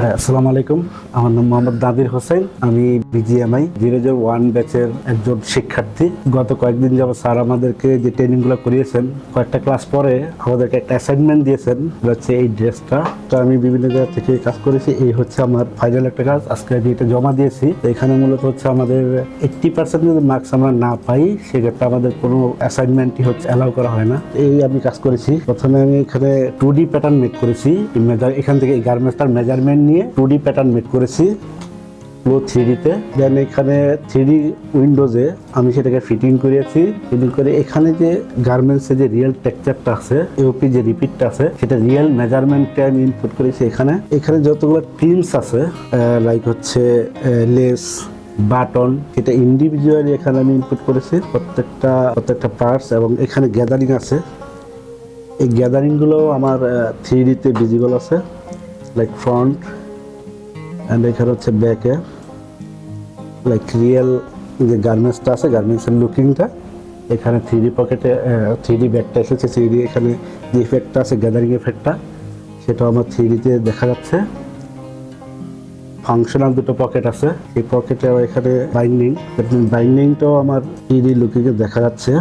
হ্যাঁ আসসালামু আলাইকুম। আমার নাম মোহাম্মদ নাদির হোসেন। আমি বিজিএমআই, জিরো জিরো ওয়ান ব্যাচের একজন শিক্ষার্থী। গত কয়েকদিন যাবত স্যার আমাদেরকে যে ট্রেনিংগুলো করিয়েছেন, কয়েকটা ক্লাস পরে আমাদেরকে একটা অ্যাসাইনমেন্ট দিয়েছেন হচ্ছে এই ড্রেসটা। তো আমি বিভিন্ন জায়গা থেকে কাজ করেছি, এই হচ্ছে আমার ফাইনাল একটা কাজ। আজকে আমি এটা জমা দিয়েছি। এখানে মূলত হচ্ছে আমাদের এইট্টি পার্সেন্ট যদি মার্কস আমরা না পাই, সেক্ষেত্রে আমাদের কোনো অ্যাসাইনমেন্টই হচ্ছে অ্যালাউ করা হয় না। এই আমি কাজ করেছি। প্রথমে আমি এখানে টু ডি প্যাটার্ন মেক করেছি। এখান থেকে গার্মেন্টসটার মেজারমেন্ট নিয়ে টু ডি প্যাটার্ন মেক করেছি পুরো থ্রিডিতে দেন এখানে থ্রিডি উইন্ডোজে আমি সেটাকে ফিটিং করিয়েছি ফিটিং করে এখানে যে গার্মেন্টসে যে রিয়েল টেক্সচারটা আছে এওপি যে রিপিটটা আছে, সেটা রিয়েল মেজারমেন্টটা আমি ইনপুট করেছি এখানে। এখানে যতগুলো প্রিন্টস আছে লাইক হচ্ছে লেস বাটন এটা ইন্ডিভিজুয়ালি এখানে আমি ইনপুট করেছি। প্রত্যেকটা প্রত্যেকটা পার্টস এবং এখানে গ্যাদারিং আছে। এই গ্যাদারিংগুলো আমার থ্রি ডিতে ভিজিবল আছে। লাইক ফ্রন্ট অ্যান্ড এখানে হচ্ছে ব্যাকে লাইক রিয়েল যে গার্মেন্টসটা আছে গার্মেন্টসের লুকিংটা এখানে থ্রি পকেটে থ্রি ব্যাগটা এসেছে থ্রি এখানে যে ইফেক্টটা আছে গ্যাদারিং ইফেক্টটা সেটাও আমার থ্রি ডিতে দেখা যাচ্ছে। ফাংশনাল দুটো পকেট আছে, এই পকেটে এখানে বাইন্ডিং বাইন্ডিংটাও আমার থ্রি লুকিংয়ে দেখা যাচ্ছে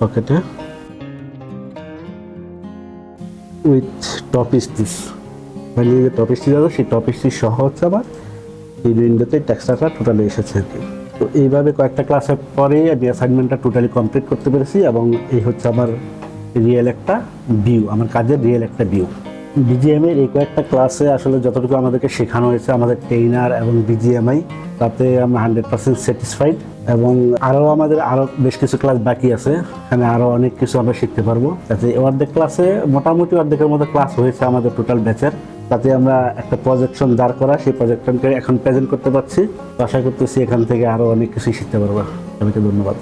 পকেটে উইথ টপ স্টিচ মানে যে টপ স্টিচ আছে সেই টপ স্টিচ সহ হচ্ছে আমার এই উইন্ডোতে টেক্সটারটা টোটালি এসেছে আর কি। তো এইভাবে কয়েকটা ক্লাসের পরে আমি অ্যাসাইনমেন্টটা টোটালি কমপ্লিট করতে পেরেছি এবং এই হচ্ছে আমার রিয়েল একটা ভিউ আমার কাজের রিয়েল একটা ভিউ বিজিএম এর এই কয়েকটা ক্লাসে আসলে যতটুকু আমাদেরকে শেখানো হয়েছে, আমাদের ট্রেইনার এবং বিজিএমআই তাতে আমরা হান্ড্রেড পার্সেন্ট স্যাটিসফাইড এবং আরও আমাদের আরও বেশ কিছু ক্লাস বাকি আছে, এখানে আরও অনেক কিছু আমরা শিখতে পারব। তাতে অর্ধেক ক্লাসে মোটামুটি অর্ধেকের মতো ক্লাস হয়েছে আমাদের টোটাল ব্যাচের তাতে আমরা একটা প্রজেকশন দাঁড় করা, সেই প্রজেকশনকে এখন প্রেজেন্ট করতে পারছি। আশা করতেছি এখান থেকে আরও অনেক কিছুই শিখতে পারব। সবাইকে ধন্যবাদ।